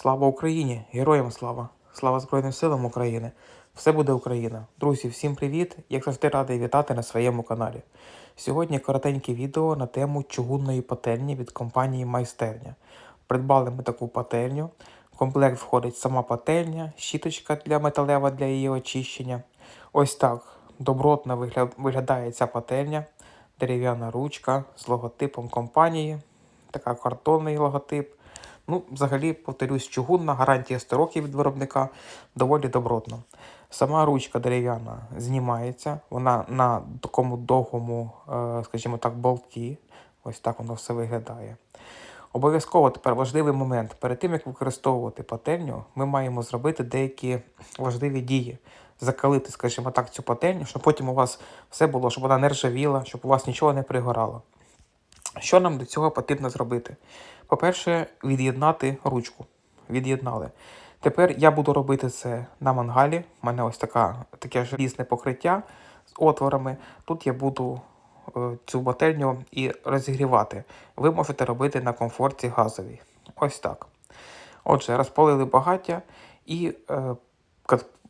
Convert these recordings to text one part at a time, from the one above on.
Слава Україні! Героям слава! Слава Збройним силам України! Все буде Україна! Друзі, всім привіт! Як завжди радий вітати на своєму каналі. Сьогодні коротеньке відео на тему чугунної пательні від компанії Майстерня. Придбали ми таку пательню. Комплект входить сама пательня, щіточка для металева для її очищення. Ось так добротно виглядає ця пательня. Дерев'яна ручка з логотипом компанії, така картонний логотип. Ну, взагалі, повторюсь, чугунна, гарантія 100 років від виробника, доволі добротно. Сама ручка дерев'яна знімається, вона на такому довгому, е, скажімо так, болті. Ось так воно все виглядає. Обов'язково тепер важливий момент. Перед тим, як використовувати пательню, ми маємо зробити деякі важливі дії. Закалити, скажімо так, цю пательню, щоб потім у вас все було, щоб вона не ржавіла, щоб у вас нічого не пригорало. Що нам до цього потрібно зробити? По-перше, від'єднати ручку. Від'єднали. Тепер я буду робити це на мангалі. У мене ось така, таке желізне покриття з отворами. Тут я буду е, цю пательню і розігрівати. Ви можете робити на комфорті газовій. Ось так. Отже, розпалили багаття і е,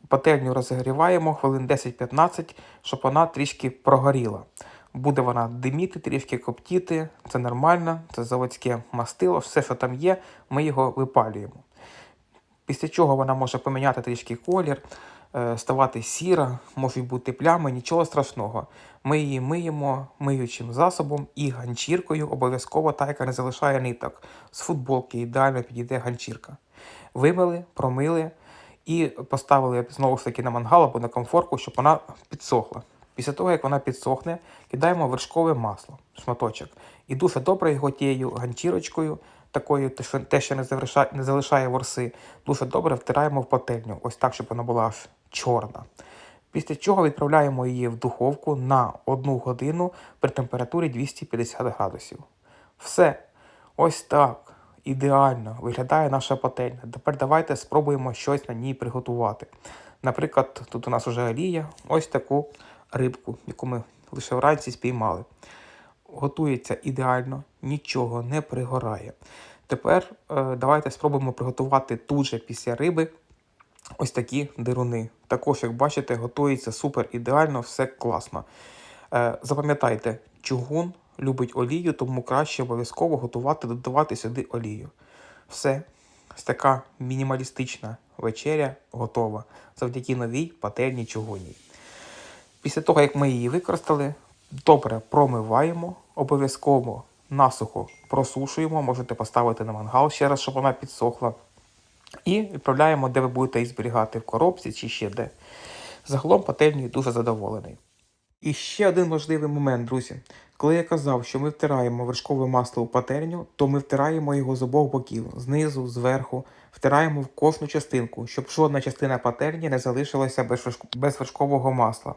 пательню розігріваємо хвилин 10-15, щоб вона трішки прогоріла. Буде вона диміти, трішки коптіти, це нормально, це заводське мастило, все, що там є, ми його випалюємо. Після чого вона може поміняти трішки колір, е, ставати сіра, можуть бути плями, нічого страшного. Ми її миємо миючим засобом і ганчіркою, обов'язково та, яка не залишає ниток. З футболки ідеально підійде ганчірка. Вимили, промили і поставили знову ж таки на мангал або на комфорку, щоб вона підсохла. Після того, як вона підсохне, кидаємо вершкове масло, шматочок. І дуже добре його тією ганчірочкою, такою, те, що- не залишає, не залишає ворси, дуже добре втираємо в пательню, ось так, щоб вона була аж чорна. Після чого відправляємо її в духовку на одну годину при температурі 250 градусів. Все. Ось так. Ідеально виглядає наша пательня. Тепер давайте спробуємо щось на ній приготувати. Наприклад, тут у нас вже олія, ось таку рибку, яку ми лише вранці спіймали. Готується ідеально, нічого не пригорає. Тепер е, давайте спробуємо приготувати тут же після риби ось такі дируни. Також, як бачите, готується супер ідеально, все класно. Е, запам'ятайте, чугун любить олію, тому краще обов'язково готувати, додавати сюди олію. Все, така мінімалістична вечеря готова завдяки новій пательні чугунній. Після того, як ми її використали, добре промиваємо, обов'язково насухо просушуємо, можете поставити на мангал ще раз, щоб вона підсохла. І відправляємо, де ви будете її зберігати в коробці чи ще де. Загалом пательні дуже задоволений. І ще один важливий момент, друзі. Коли я казав, що ми втираємо вершкове масло у пательню, то ми втираємо його з обох боків, знизу, зверху, втираємо в кожну частинку, щоб жодна частина пательні не залишилася без вершкового масла.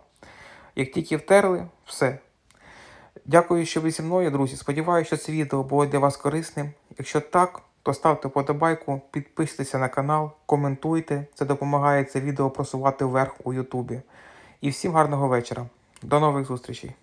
Як тільки втерли, все. Дякую, що ви зі мною, друзі. Сподіваюся, що це відео було для вас корисним. Якщо так, то ставте вподобайку, підписуйтесь на канал, коментуйте. Це допомагає це відео просувати вверх у Ютубі. І всім гарного вечора. До нових зустрічей!